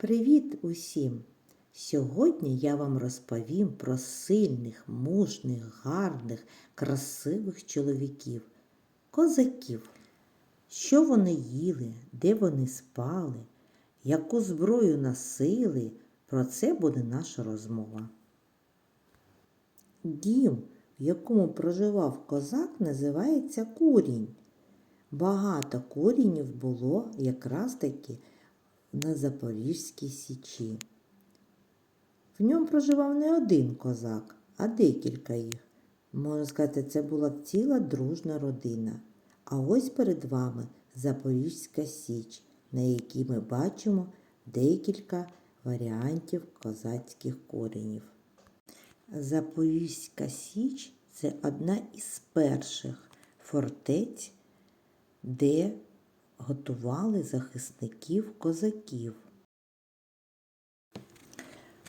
Привіт усім! Сьогодні я вам розповім про сильних, мужних, гарних, красивих чоловіків, козаків. Що вони їли, де вони спали, яку зброю носили, про це буде наша розмова. Дім, в якому проживав козак, називається курінь. Багато курінів було якраз таки на Запорізькій Січі. В ньому проживав не один козак, а декілька їх. Можна сказати, це була ціла дружна родина. А ось перед вами Запорізька Січ, на якій ми бачимо декілька варіантів козацьких коренів. Запорізька Січ це одна із перших фортець, де готували захисників козаків.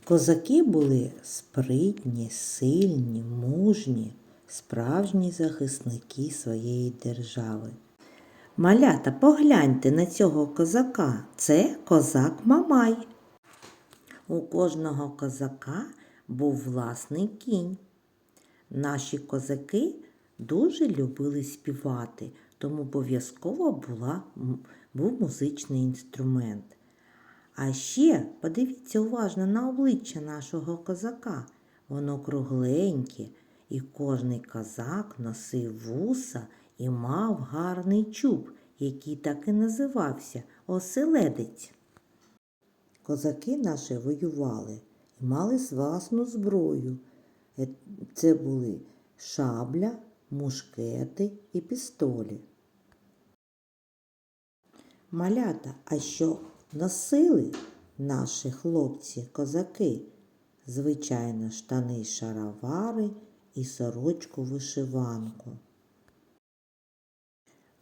Козаки були спритні, сильні, мужні, справжні захисники своєї держави. Малята, погляньте на цього козака. Це козак Мамай. У кожного козака був власний кінь. Наші козаки дуже любили співати, тому обов'язково була, був музичний інструмент. А ще подивіться уважно на обличчя нашого козака. Воно кругленьке, і кожний козак носив вуса і мав гарний чуб, який так і називався оселедець. Козаки наші воювали і мали власну зброю. Е, Це були шабля, мушкети і пістолі. Малята, а що носили наші хлопці козаки? Звичайно, штани шаровари і сорочку вишиванку.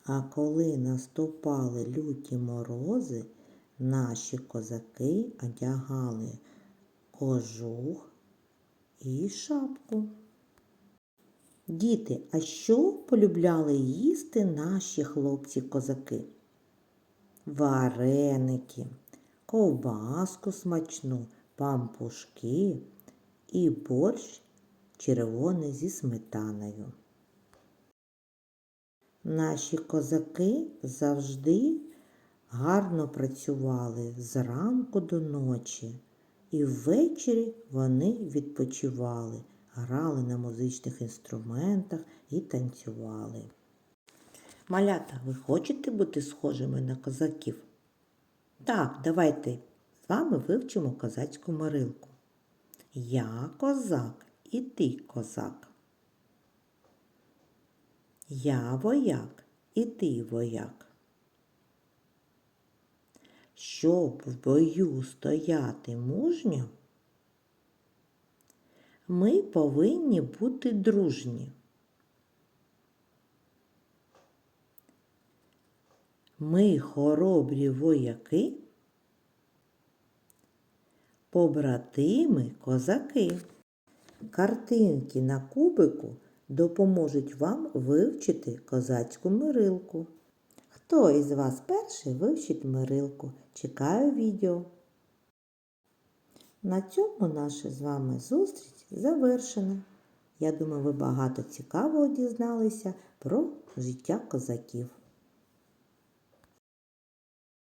А коли наступали люті морози, наші козаки одягали кожух і шапку. Діти, а що полюбляли їсти наші хлопці-козаки? Вареники, ковбаску смачну, пампушки і борщ червоний зі сметаною. Наші козаки завжди гарно працювали зранку до ночі, і ввечері вони відпочивали, грали на музичних інструментах і танцювали. Малята, ви хочете бути схожими на козаків? Так, давайте з вами вивчимо козацьку морилку. Я козак і ти козак. Я вояк і ти вояк. Щоб в бою стояти мужньо, ми повинні бути дружні. Ми хоробрі вояки, побратими козаки. Картинки на кубику допоможуть вам вивчити козацьку мирилку. Хто із вас перший вивчить мирилку? Чекаю відео. На цьому наша з вами зустріч завершена. Я думаю, ви багато цікавого дізналися про життя козаків.